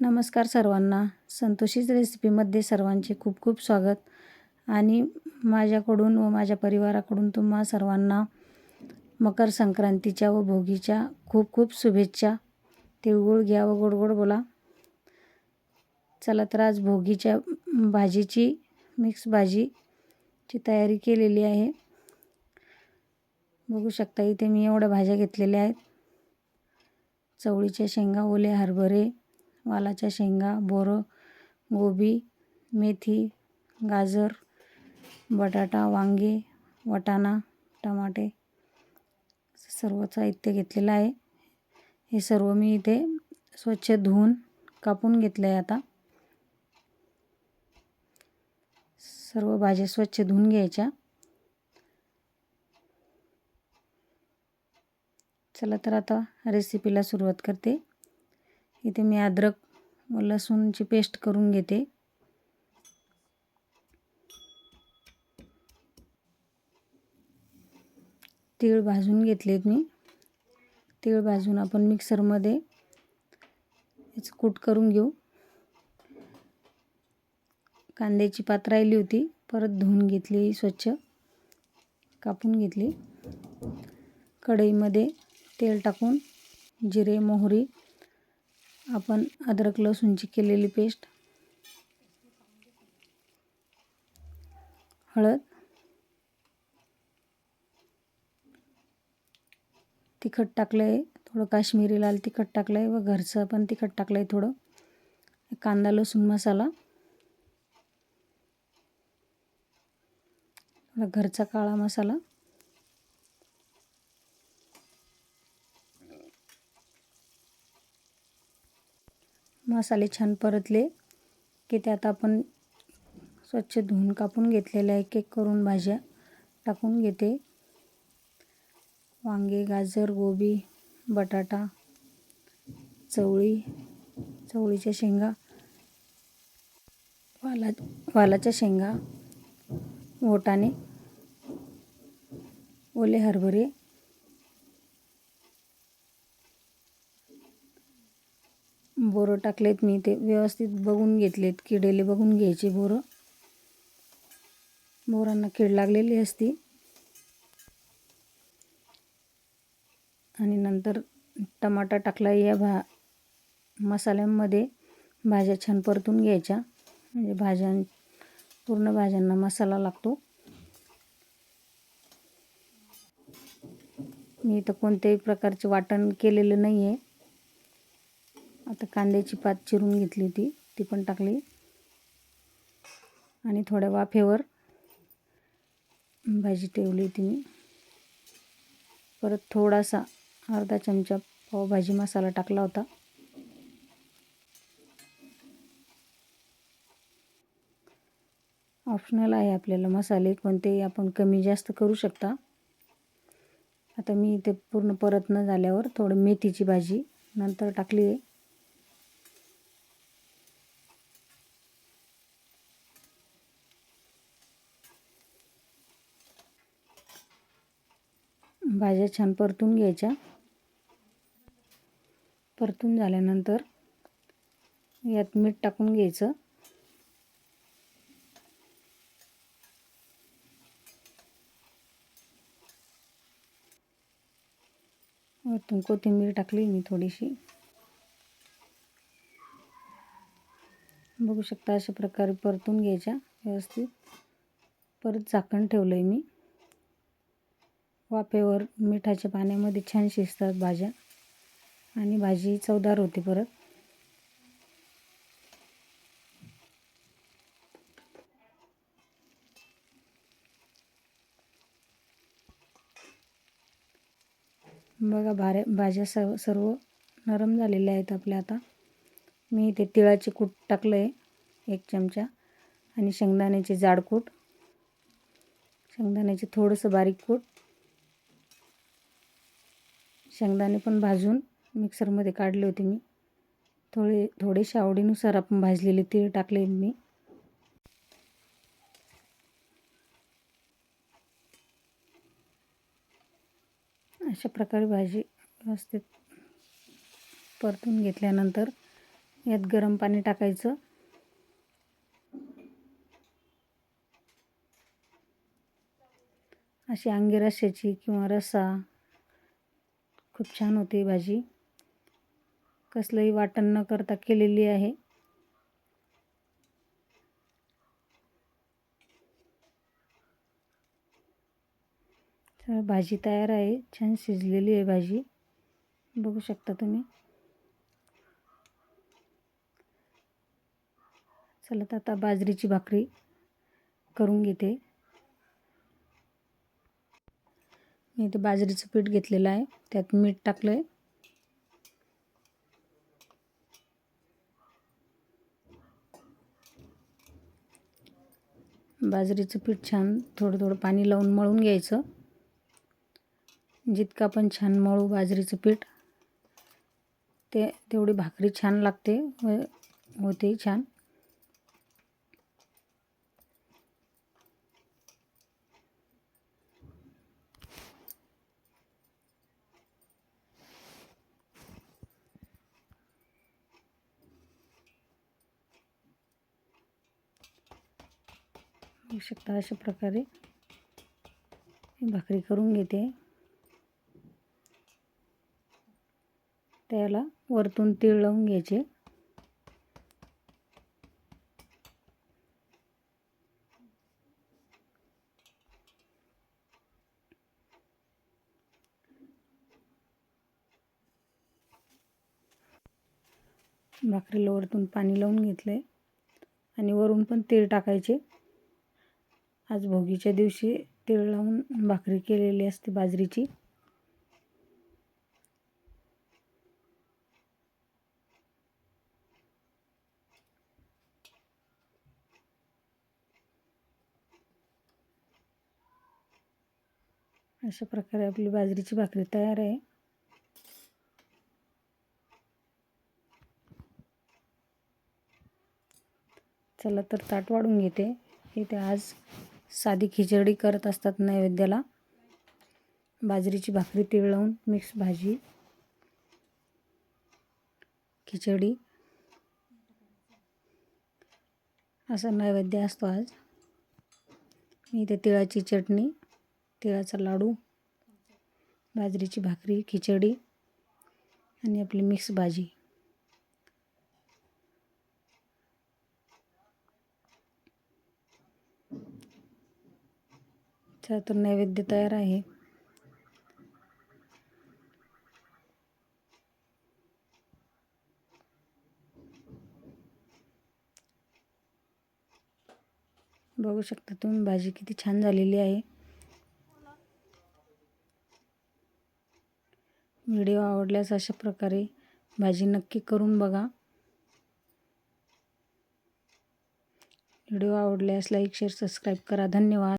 नमस्कार सर्वांना. संतोषीच रेसिपीमध्ये सर्वांचे खूप खूप स्वागत. आणि माझ्याकडून व माझ्या परिवाराकडून तुम्हा सर्वांना मकर संक्रांतीच्या व भोगीच्या खूप खूप शुभेच्छा. तिळगुळ घ्या व गोड गोड बोला. चला तर आज भोगीच्या भाजीची मिक्स भाजीची तयारी केलेली आहे. बघू शकता इथे मी एवढ्या भाज्या घेतलेल्या आहेत. चवळीच्या शेंगा ओले हरभरे वालाच्या शेंगा बोरं गोबी मेथी गाजर बटाटा वांगे वटाणा टमाटे सर्व साहित्य घेतलेलं आहे. हे सर्व मी इथे स्वच्छ धुवून कापून घेतलं आहे आता. सर्व भाज्या स्वच्छ धुवून घ्यायच्या. चला तर आता रेसिपीला सुरुवात करते. इथे मी अद्रक व लसूणची पेस्ट करून घेते. तीळ भाजून घेतलेत मी. तीळ भाजून आपण मिक्सरमध्ये याचं कूट करून घेऊ. कांद्याची पात राहिली होती परत धुवून घेतली स्वच्छ कापून घेतली. कढईमध्ये तेल टाकून जिरे मोहरी आपण अद्रक लसूणची केलेली पेस्ट हळद तिखट टाकलं आहे थोडं काश्मीरी लाल तिखट टाकलं आहे व घरचं पण तिखट टाकलं आहे थोडं कांदा लसूण मसाला थोडा घरचा काळा मसाला मसाले छान परतले की त्यात आपण स्वच्छ धुवून कापून घेतलेल्या एक एक करून भाज्या टाकून घेते. वांगे गाजर गोबी बटाटा चवळी चवळीच्या शेंगा वाला वालाच्या शेंगा वोटाने ओले हरभरे बोरं टाकलेत मी ते व्यवस्थित बघून घेतलेत किडेले बघून घ्यायचे बोरं. बोरांना कीड लागलेली असती. आणि नंतर टमाटा टाकला या भा मसाल्यांमध्ये. भाज्या छान परतून घ्यायच्या. म्हणजे भाज्यां पूर्ण भाज्यांना मसाला लागतो. मी इथं कोणत्याही प्रकारचे वाटण केलेलं नाही आहे आता कांद्याची पात चिरून घेतली होती. ती पण टाकली. आणि थोड्या वाफेवर भाजी ठेवली होती मी. परत थोडासा अर्धा चमचा पावभाजी मसाला टाकला होता. ऑप्शनल आहे आपल्याला मसाले कोणतेही आपण कमी जास्त करू शकता. आता मी इथे पूर्ण परत न झाल्यावर थोडं मेथीची भाजी नंतर टाकली आहे. भाज्या छान परतून घ्यायच्या. परतून झाल्यानंतर यात मीठ टाकून घ्यायचं. वरतून कोथिंबीर टाकली मी थोडीशी. बघू शकता अशा प्रकारे परतून घ्यायच्या व्यवस्थित. परत झाकण ठेवलं आहे मी. वाफेवर मिठाच्या पाण्यामध्ये छान शिजतात भाज्या. आणि भाजी चवदार होते परत. बघा भारे भाज्या सर्व सर्व नरम झालेल्या आहेत आपल्या आता. मी इथे तिळाचे कूट टाकलं आहे एक चमचा. आणि शेंगदाण्याचे जाडकूट शेंगदाण्याचे थोडंसं बारीक कूट. शेंगदाणे पण भाजून मिक्सरमध्ये काढले होते मी. थोडे थोडेसे आवडीनुसार आपण भाजलेले तीळ टाकले मी. अशा प्रकारे भाजी व्यवस्थित परतून घेतल्यानंतर यात गरम पाणी टाकायचं. अशी अंगी रश्श्याची किंवा रस्सा खूप छान होते भाजी. कसलंही वाटण न करता केलेली आहे. तर भाजी तयार आहे. छान शिजलेली आहे भाजी. बघू शकता तुम्ही. चला तर आता बाजरीची भाकरी करून घेते. मी इथे बाजरीचं पीठ घेतलेलं आहे. त्यात मीठ टाकलं आहे बाजरीचं पीठ छान थोडं थोडं पाणी लावून मळून घ्यायचं. जितकं आपण छान मळू बाजरीचं पीठ ते तेवढी भाकरी छान लागते व होते छान. बघू शकता अशा प्रकारे. भाकरी करून घेते. त्याला वरतून तीळ लावून घ्यायचे. भाकरीला वरतून पाणी लावून घेतलं आहे आणि वरून पण तीळ टाकायचे. आज भोगीच्या दिवशी तीळ लावून भाकरी केलेली असते बाजरीची. अशा प्रकारे आपली बाजरीची भाकरी तयार आहे. चला तर ताट वाढून घेते. इथे आज साधी खिचडी करत असतात नैवेद्याला. बाजरीची भाकरी तीळ लावून मिक्स भाजी. खिचडी. असा नैवेद्य असतो आज. मी इथे तिळाची चटणी तिळाचा लाडू बाजरीची भाकरी खिचडी आणि आपली मिक्स भाजी. तर नैवेद्य तयार आहे. बघू शकता तुम्ही भाजी किती छान झालेली आहे. व्हिडिओ आवडल्यास अशा प्रकारे भाजी नक्की करून बघा. व्हिडिओ आवडल्यास लाईक शेअर सबस्क्राईब करा. धन्यवाद.